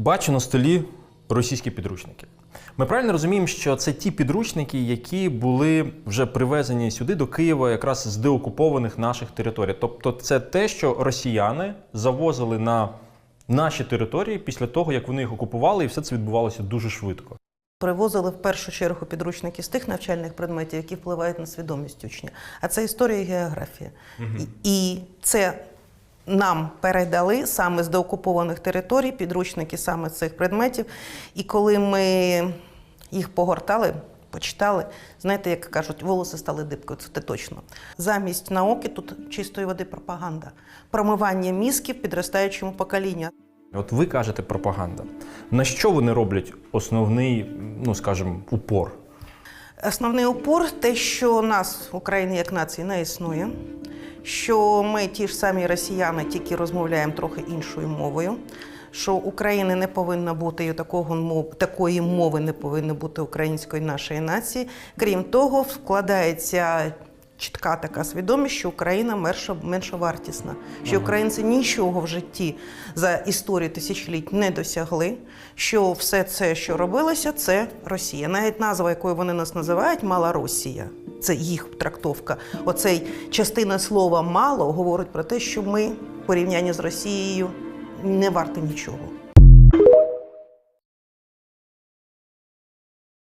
Бачу на столі російські підручники. Ми правильно розуміємо, що це ті підручники, які були вже привезені сюди до Києва, якраз з деокупованих наших територій. Тобто, це те, що росіяни завозили на наші території після того, як вони їх окупували, і все це відбувалося дуже швидко. Привозили в першу чергу підручники з тих навчальних предметів, які впливають на свідомість учня. А це історія і географія. І, і це нам передали саме з деокупованих територій підручники саме цих предметів. І коли ми їх погортали, почитали, знаєте, як кажуть, волоси стали дибкою, це точно. Замість науки тут чистої води пропаганда, промивання мізків підростаючому поколінню. От ви кажете пропаганда. На що вони роблять основний, ну скажімо, упор? Основний упор те, що нас в Україні як нації не існує, що ми ті ж самі росіяни, тільки розмовляємо трохи іншою мовою. Що України не повинно бути і такого мов, такої мови не повинно бути української нашої нації. Крім того, вкладається чітка така свідомість, що Україна менша, меншовартісна, що українці нічого в житті за історію тисячоліть не досягли. Що все це, що робилося, це Росія. Навіть назва, якою вони нас називають, Мала Росія. Це їх трактовка. Оцей частина слова мало говорить про те, що ми в порівнянні з Росією не варті нічого.